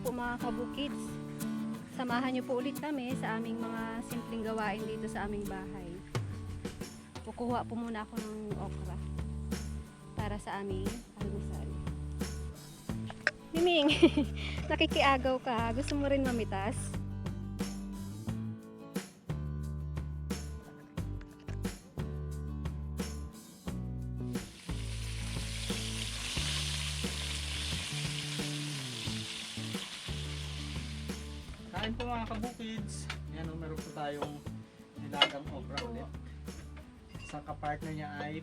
po mga kabukids. Samahan niyo po ulit kami sa aming mga simpleng gawain dito sa aming bahay. Kukuha po muna ako ng okra para sa aming almusal. Miming, nakikiagaw ka. Gusto mo rin mamitas?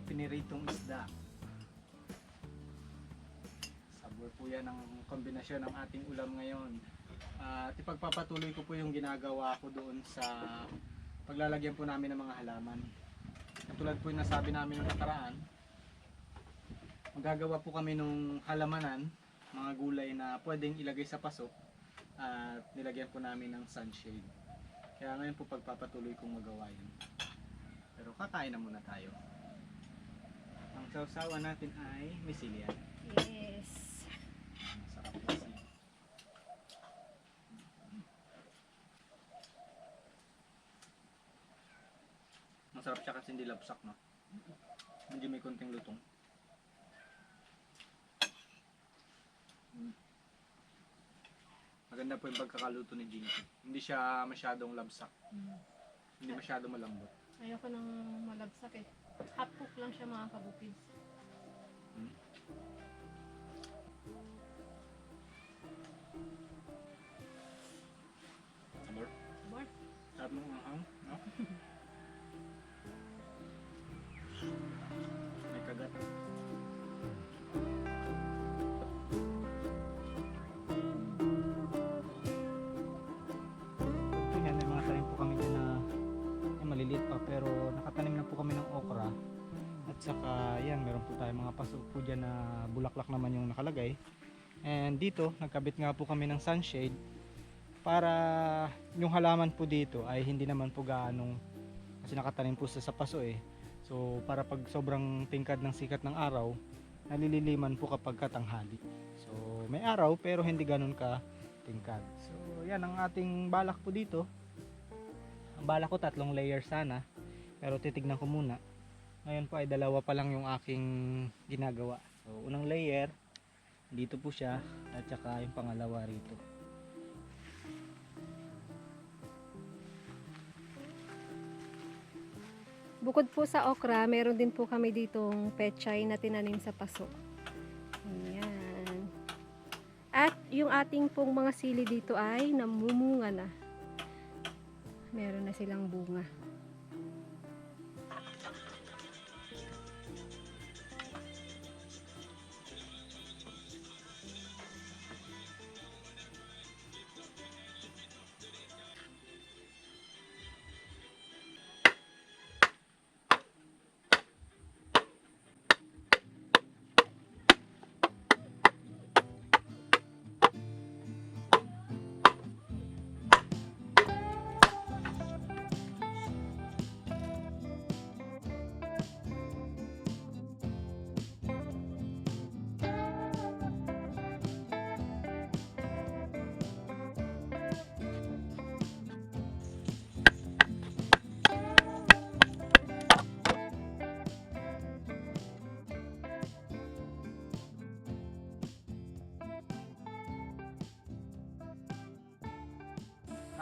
Piniritong isda. Sabor po yan ang kombinasyon ng ating ulam ngayon. At ipagpapatuloy ko po yung ginagawa ko doon sa paglalagyan po namin ng mga halaman. Tulad po yung nasabi namin ng nakaraan, magagawa po kami ng halamanan, mga gulay na pwedeng ilagay sa paso at nilagyan po namin ng sunshade. Kaya ngayon po pagpapatuloy kong magawa yun. Pero kakain na muna tayo. Sausawan natin ay misilian. Yes. Masarap kasi. Masarap siya kasi hindi lapsak no. Medyo may konting lutong. Maganda po yung pagkakaluto ni Jinky. Hindi siya masyadong labsak. Hindi masyadong malambot. Ayoko nang malabsak eh. Half cook lang siya mga kabukids. Hmm. Sabor. Sabor. Sarap mo ang ang, no? paso po dyan na bulaklak naman yung nakalagay. And dito nagkabit nga po kami ng sunshade para yung halaman po dito ay hindi naman po gaanong kasi nakatanim po sa, sa paso eh. So para pag sobrang tingkad ng sikat ng araw nalililiman po kapag katanghali. So may araw pero hindi ganun ka tingkad. So yan ang ating balak po dito. Ang balak ko tatlong layer sana. Pero titignan ko muna ngayon po ay dalawa pa lang yung aking ginagawa so unang layer dito po siya at saka yung pangalawa rito Bukod po sa okra, meron din po kami ditong pechay na tinanim sa paso. Ayan. At yung ating pong mga sili dito ay namumunga na. Meron na silang bunga.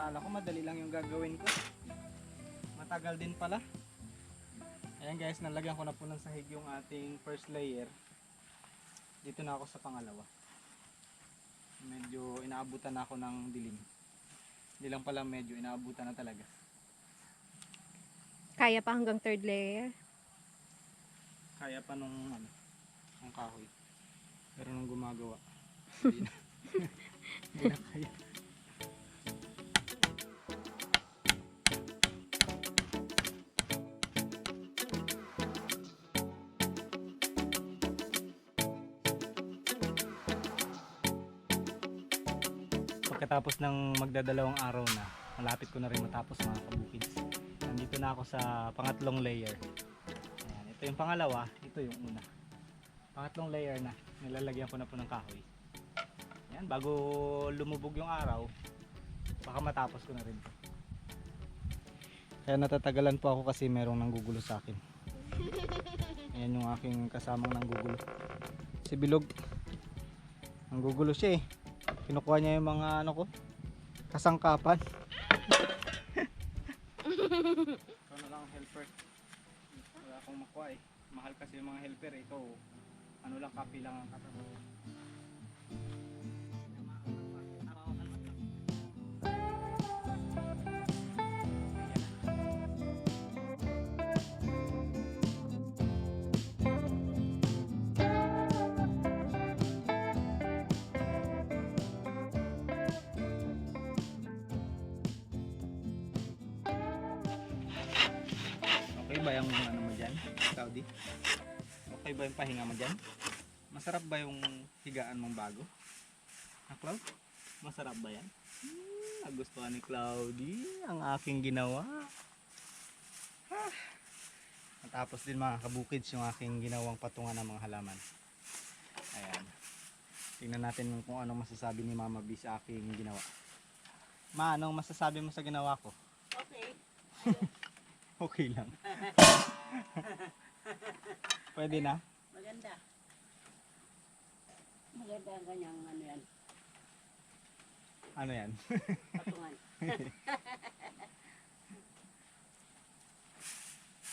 Kala ko madali lang yung gagawin ko. Matagal din pala. Ayan guys, nalagyan ko na po ng sahig yung ating first layer. Dito na ako sa pangalawa. Medyo inaabutan na ako ng dilim. Hindi lang pala medyo inaabutan na talaga. Kaya pa hanggang third layer. Kaya pa nung ano, nung kahoy. Pero nung gumagawa, hindi na. hindi na kaya. Pagkatapos ng magdadalawang araw na, malapit ko na rin matapos mga kabukids. Nandito na ako sa pangatlong layer. Ayan, ito yung pangalawa, ito yung una. Pangatlong layer na, nilalagyan ko na po ng kahoy. Yan, bago lumubog yung araw, baka matapos ko na rin to. Kaya natatagalan po ako kasi merong nanggugulo sa akin. Ayan yung aking kasamang nanggugulo. Si Bilog. Nanggugulo siya eh. Kinukuha niya yung mga ano ko, kasangkapan. Ikaw na lang ang helper. Wala akong makuha eh. Mahal kasi yung mga helper eh. Ikaw, ano lang, kapi lang ang katrabaho. Yung ano mo dyan, Saudi? Okay ba yung pahinga mo dyan? Masarap ba yung higaan mong bago? Ha, Cloud? Masarap ba yan? Hmm, nagustuhan ni Cloudy ang aking ginawa. Ah. Tapos din mga kabukids yung aking ginawang patungan ng mga halaman. Ayan. Tingnan natin kung anong masasabi ni Mama B sa aking ginawa. Ma, anong masasabi mo sa ginawa ko? Okay. Okay lang. Pwede na? Maganda. Maganda ang kanyang ano yan, Ano yan? patungan.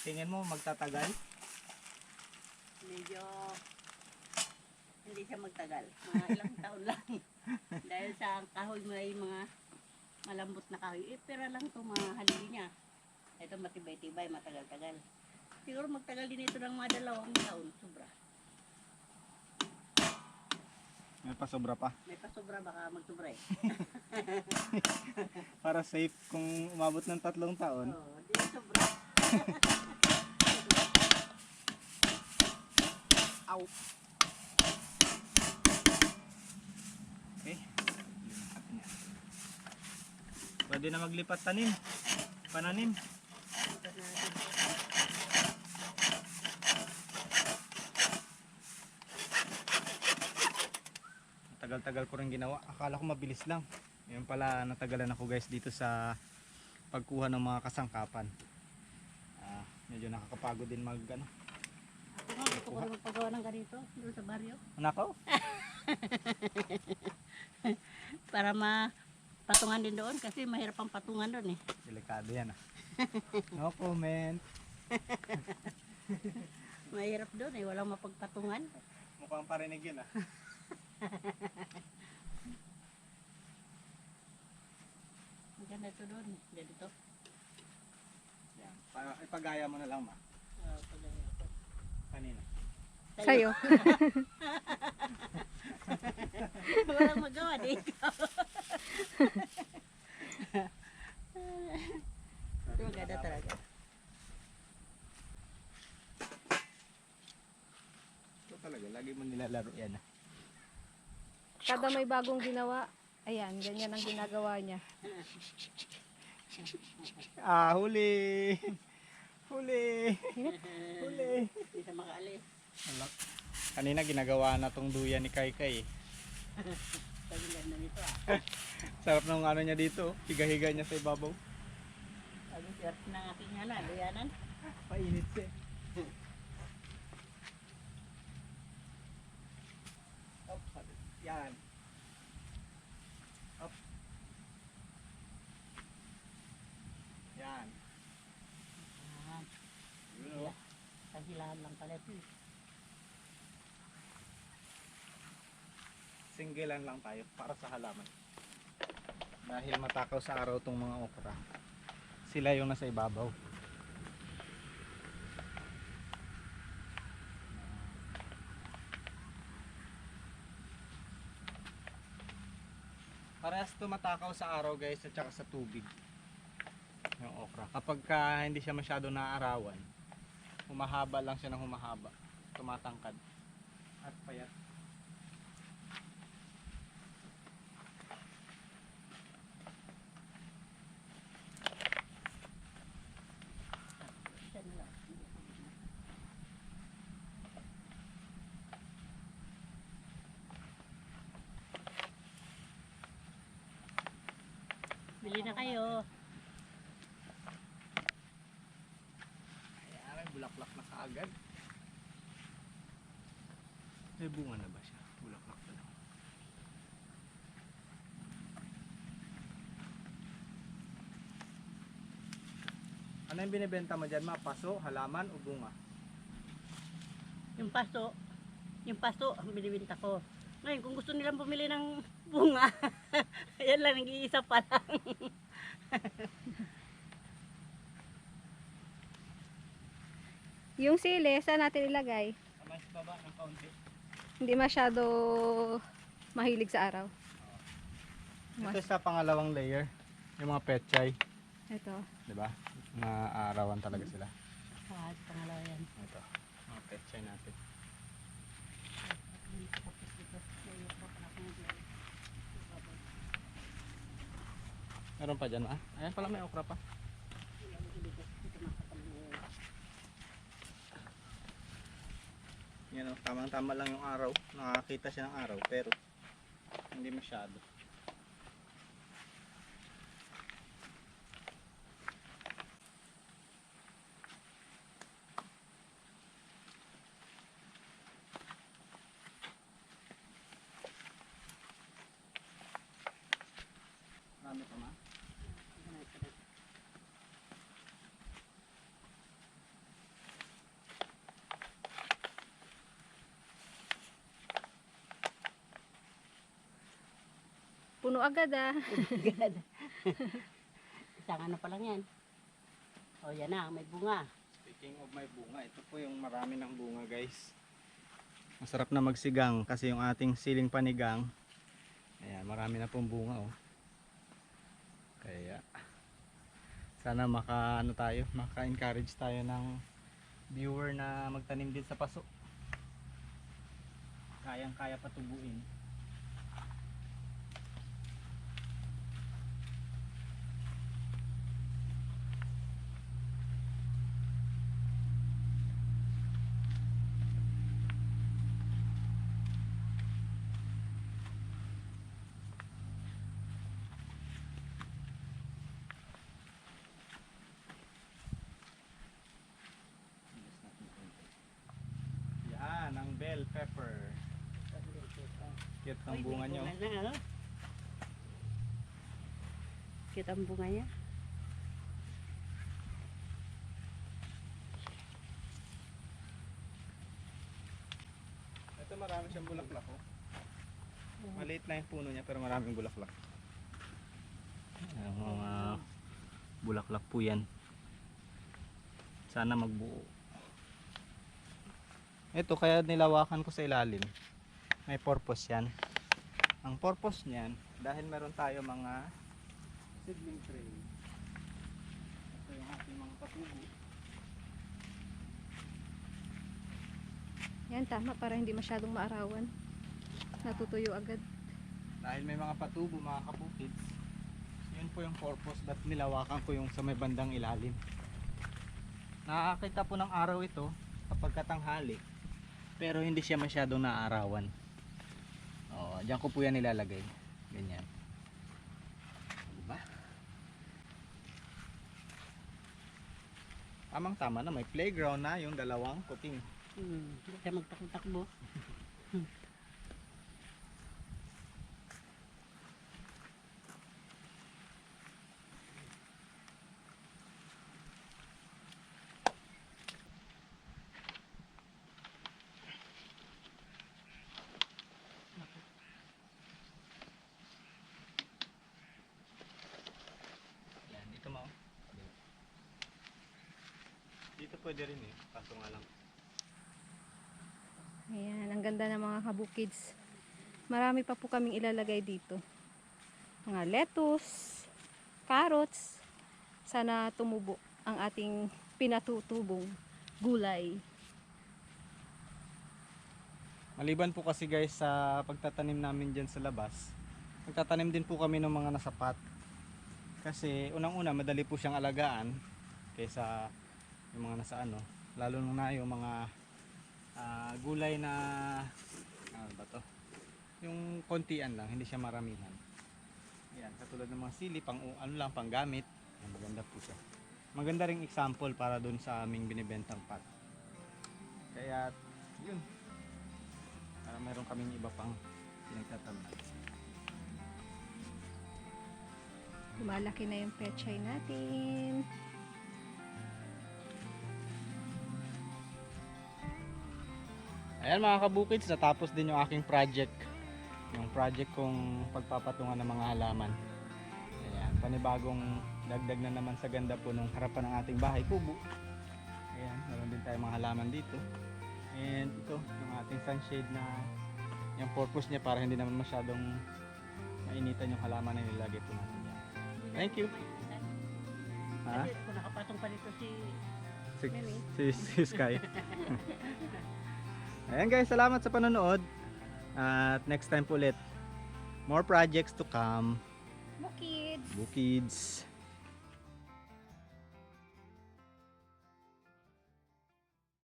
Tingin mo magtatagal? Medyo hindi siya magtagal. Mga ilang taon lang. Dahil sa kahoy may mga malambot na kahoy. Eh, pera lang to mga halili niya. Ito matibay-tibay, matagal-tagal. Siguro magtagal din ito ng mga dalawang taon. Sobra. May pasobra pa. May pasobra baka magsobra eh. Para safe kung umabot ng tatlong taon. Oo, di sobra. Ow! Okay. Pwede na maglipat tanim. Pananim. Tagal-tagal ko rin ginawa. Akala ko mabilis lang. Ngayon pala natagalan ako guys dito sa pagkuha ng mga kasangkapan. Ah, medyo nakakapagod din mag ano. Ako gusto ko rin magpagawa ng ganito doon sa baryo. Nako. Para mapatungan din doon kasi mahirap ang patungan doon eh. Delikado yan ah. No comment. Mahirap doon eh, walang mapagpatungan. Mukhang parinig yun ah. Maganda ito doon, ganito. Yan. Pa- ipagaya mo na lang ma. Uh, pag- Kanina. Sa'yo. walang magawa dito. Ito maganda talaga. Ito talaga, lagi mo nilalaro yan ah. Kada may bagong ginawa, ayan, ganyan ang ginagawa niya. Ah, huli! Huli! Huli! Hindi siya makaalis. Kanina ginagawa na tong duyan ni Kai Kai. Sarap ng ano niya dito, higa-higa niya sa ibabaw. Sabi sir ng aking ano, luyanan. Painit siya. Yan. Up. Yan. Ah, Yun kahilahan lang pala ito eh. Singgilan lang tayo para sa halaman. Dahil matakaw sa araw tong mga okra. Sila yung nasa ibabaw. Parehas tumatakaw sa araw guys at saka sa tubig. Yung okra. Kapag ka hindi siya masyado naarawan, humahaba lang siya ng humahaba. Tumatangkad. At payat. Siya na lang. Bili na kayo. Ayan, may bulaklak na kaagad. May bunga na ba siya? Bulaklak pa lang. Ano yung binibenta mo dyan, ma? Paso, halaman o bunga? Yung paso, yung paso ang binibinta ko. Ngayon, kung gusto nilang bumili ng bunga, yan lang, nag-iisa pa lang. Yung sili, saan natin ilagay? Sa baba ng kaunti. Hindi masyado mahilig sa araw. Ito sa pangalawang layer, yung mga petchay, Ito. di ba? Maaarawan talaga sila. Ah, pangalawa yan. Ito, mga petchay natin. Meron pa dyan, ma? Ayan pala may okra pa. Yan o, tamang-tama lang yung araw. Nakakita siya ng araw, pero hindi masyado. Marami pa ma? Puno agad ah. God. Isang ano pa lang yan. O yan na, may bunga. Speaking of may bunga, ito po yung marami ng bunga guys. Masarap na magsigang kasi yung ating siling panigang, ayan, marami na pong bunga oh. Kaya sana maka ano tayo, maka-encourage tayo ng viewer na magtanim din sa paso. Kayang-kaya patubuin. Yan, ang bell pepper. Cute ng Uy, bunga nyo. bunga na, ano? Cute ang bunga niya. Ito marami siyang bulaklak oh. Maliit na yung puno niya pero maraming bulaklak. Ang mga bulaklak po yan. Sana magbuo. Ito kaya nilawakan ko sa ilalim. May purpose yan. Ang purpose niyan, dahil meron tayo mga seedling tray. Ito yung ating mga patubo. Yan, tama. Para hindi masyadong maarawan. Natutuyo agad. dahil may mga patubo mga kapukids yun po yung purpose ba't nilawakan ko yung sa may bandang ilalim nakakita po ng araw ito kapag katanghali pero hindi siya masyadong naarawan oh, dyan ko po yan nilalagay ganyan diba? tamang tama na may playground na yung dalawang kuting Hmm, hindi siya magtakbo-takbo. yan dito mo dito pwede rin eh kaso nga lang Ayan, ang ganda ng mga kabukids. Marami pa po kaming ilalagay dito. Mga lettuce, carrots. Sana tumubo ang ating pinatutubong gulay. Maliban po kasi guys sa pagtatanim namin dyan sa labas, nagtatanim din po kami ng mga nasapat. Kasi unang-una madali po siyang alagaan kaysa yung mga nasa ano, lalo na yung mga ah, gulay na ano ba to? Yung kontian lang, hindi siya maramihan. Yan, katulad ng mga sili, pang ano lang, pang gamit. Yan, maganda po siya. Maganda ring example para dun sa aming binibentang pot. Kaya, yun. Para meron kaming iba pang pinagtatamnan. Lumalaki na yung pechay natin. Ayan mga kabukids, natapos din yung aking project. Yung project kong pagpapatungan ng mga halaman. Ayan, panibagong dagdag na naman sa ganda po ng harapan ng ating bahay kubo. Ayan, meron din tayong mga halaman dito. And ito, yung ating sunshade na yung purpose niya para hindi naman masyadong mainitan yung halaman na nilagay po natin yan. Thank you. Ha? Nakapatong pa nito si Si, si, si Sky. Ayan guys, salamat sa panonood. At next time po ulit, more projects to come. Mo kids! Bukids.